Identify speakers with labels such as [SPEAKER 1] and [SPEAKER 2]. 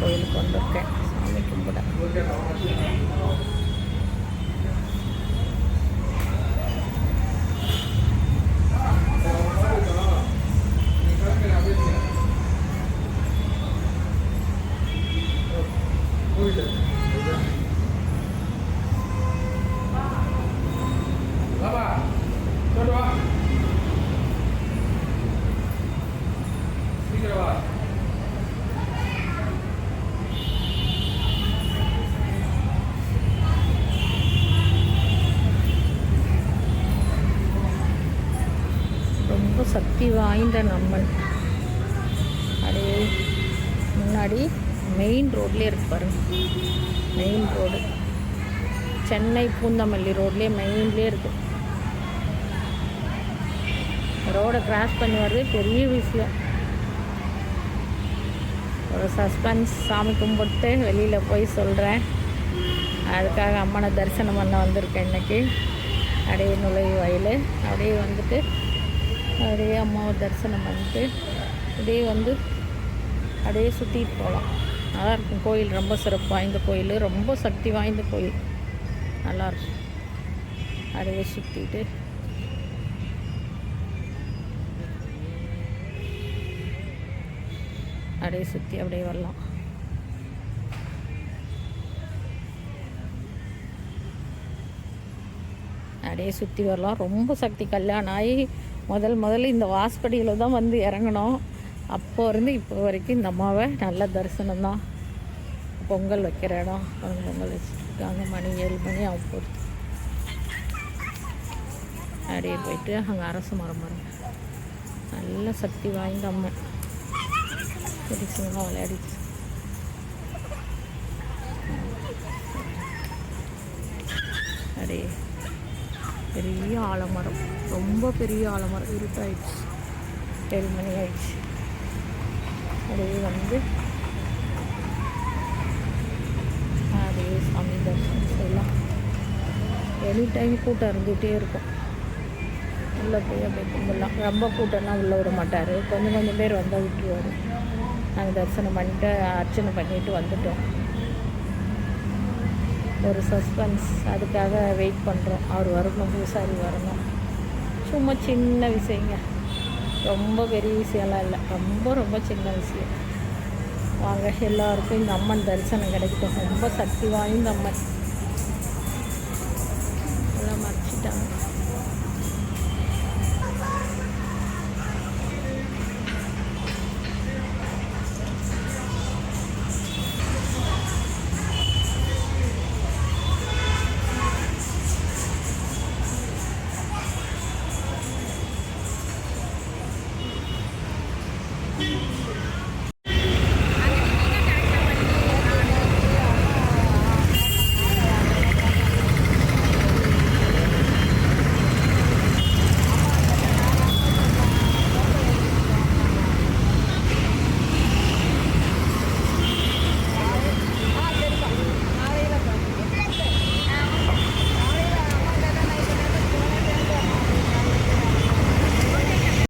[SPEAKER 1] கோயிலுக்கு வந்திருக்கேன். சாமி கும்பிட.
[SPEAKER 2] பாபா
[SPEAKER 1] சக்தி வாய்ந்த நம்மன். அப்படியே முன்னாடி மெயின் ரோட்லேயே இருக்கு பாருங்க. மெயின் ரோடு சென்னை பூந்தமல்லி ரோட்லேயே மெயின்லேயே இருக்கு. ரோடை கிராஸ் பண்ணி வர்றது பெரிய விஷயம் ஒரு சஸ்பென்ஸ் சாமி கும்பிட்டு வெளியில் போய் சொல்கிறேன் அதுக்காக அம்மனை தரிசனம் பண்ண வந்திருக்கேன் இன்றைக்கி அப்படியே நுழைவு வயல் அப்படியே வந்துட்டு அப்படியே அம்மாவை தரிசனம் பண்ணிட்டு அப்படியே வந்து அப்படியே சுற்றிட்டு போகலாம். நல்லாயிருக்கும் கோயில் ரொம்ப சிறப்பு வாய்ந்த கோயில். ரொம்ப சக்தி வாய்ந்த கோயில். நல்லாயிருக்கும் அப்படியே சுற்றிட்டு அப்படியே சுற்றி அப்படியே வரலாம். அப்படியே சுற்றி வரலாம். ரொம்ப சக்தி. கல்யாணம் ஆகி முதல் முதல்ல இந்த வாஸ்படியில் தான் வந்து இறங்கணும். அப்போ இருந்து இப்போ வரைக்கும் இந்த அம்மாவை நல்ல தரிசனம் தான். பொங்கல் வைக்கிற இடம். பொங்கல் பொங்கல் வச்சுருக்காங்க மணி ஏழு மணி ஆகும் பொறுத்து அப்படியே போயிட்டு அங்கே அரசு மரம் மரம் நல்ல சக்தி வாய்ந்த அம்மை. பிடிச்சவங்க விளையாடிச்சு அப்படியே பெரிய ஆலமரம். ரொம்ப பெரிய ஆலமரம். இருட்டாயிடுச்சு. ஏழு மணி ஆயிடுச்சு அப்படியே வந்து அப்படியே சாமி தரிசனம் செய்யலாம். எனி டைம் கூட்டம் இருந்துகிட்டே இருக்கும். உள்ளே போய் அப்படியே கும்பிடலாம். ரொம்ப கூட்டம்லாம் உள்ளே விட மாட்டார். கொஞ்சம் கொஞ்சம் பேர் வந்தால் விட்டுருவார். நாங்கள் தரிசனம் பண்ணிட்டு அர்ச்சனை பண்ணிவிட்டு வந்துட்டோம். ஒரு சஸ்பென்ஸ் அதுக்காக வெயிட் பண்ணுறோம் அவர் வரணும் பூசாரி வரணும். சும்மா சின்ன விஷயங்க. ரொம்ப பெரிய விஷயம்லாம் இல்லை. ரொம்ப ரொம்ப சின்ன விஷயம். வாங்க எல்லாருக்கும் இந்த அம்மன் தரிசனம் கிடைக்கட்டும். ரொம்ப சக்தி வாய்ந்த அம்மன். Thank you.